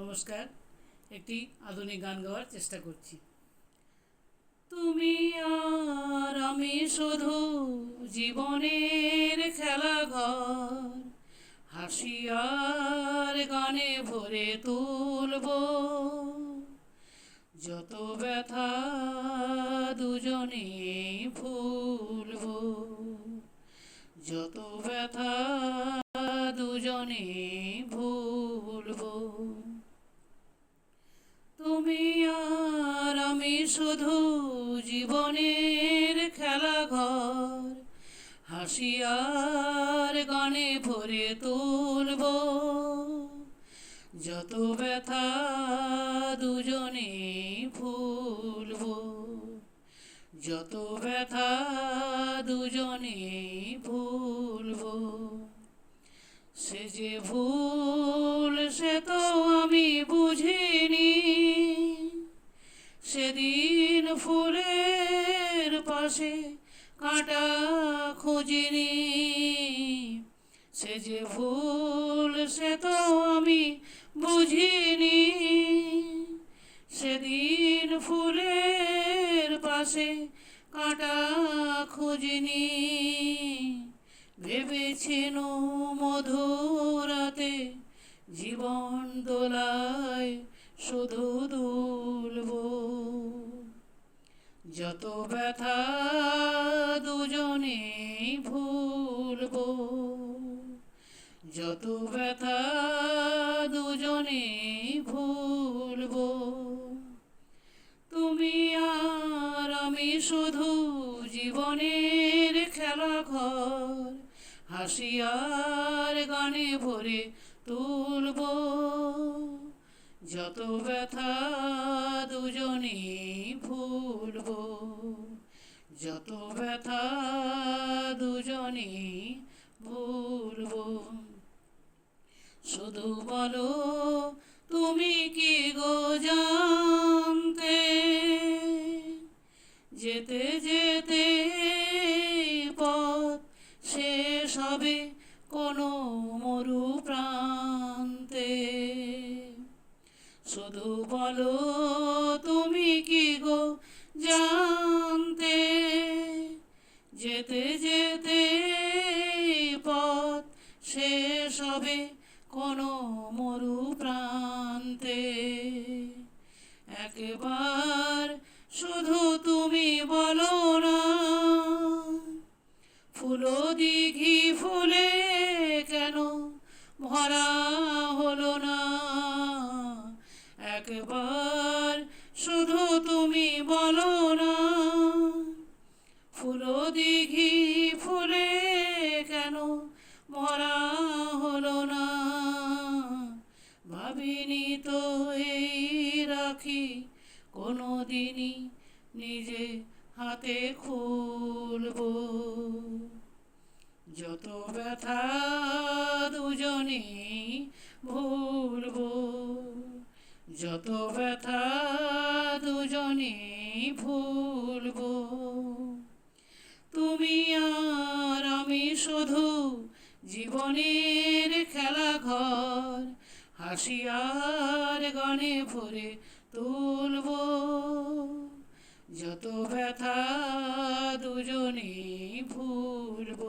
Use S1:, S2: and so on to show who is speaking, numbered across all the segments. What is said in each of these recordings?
S1: নমস্কার, একটি আধুনিক গান গাওয়ার চেষ্টা করছি। তুমি আর আমি শুধু জীবনের খেলাঘর হাসি আর গানে ভরে তুলব। যত ব্যথা দুজনে ভুলব, যত ব্যথা দুজনে ভুলব তুমি আর, আমি শুধু জীবনের খেলাঘর। হাসি আর গানে ভরে তুলব। যত ব্যথা দুজনে ভুলব। যত ব্যথা দুজনে ভুলব। সে যে ভুল সে তো সেদিন ফুলের পাশে কাঁটা খুঁজিনি। সে যে ভুল সে তো আমি বুঝিনি। সেদিন ফুলের পাশে কাঁটা খুঁজিনি। ভেবেছিল মধুরাতে জীবন দোলায় শুধু দুলব যত ব্যথা দুজনে ভুলব। যত ব্যথা দুজনে ভুলব। তুমি আর আমি শুধু জীবনের খেলা ঘর হাসিয়ার গানে ভরে তুলব। যত ব্যথা দুজনে ভুলব। যত ব্যথা দুজনে ভুলব। শুধু বলো, তুমি কি গো জানতে? যেতে যেতে পথ শেষ হবে কোনো মরু প্রান্তে। শুধু বলো যেতে যেতে পথ শেষ হবে কোনো মরু প্রান্তে একবার শুধু তুমি বলো না, ফুলো দিঘি ফুলে কেন ভরা হলো না? একবার শুধু দিঘি ফুলে কেন ভরা হলো না? ভাবিনি তো এই রাখি কোনো দিনই নিজে হাতে খুলব। যত ব্যথা দুজনে ভুলব। যত ব্যথা দুজনে ভুলব। শুধু জীবনের খেলাঘর হাসিয়ার গণে ভরে তুলব। যত ব্যথা দুজনে ভুলব,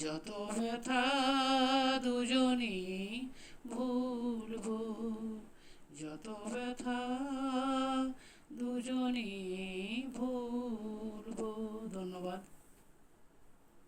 S1: যত ব্যথা দুজনে ভুলব, যত ব্যথা দুজনে ভুলব। ধন্যবাদ।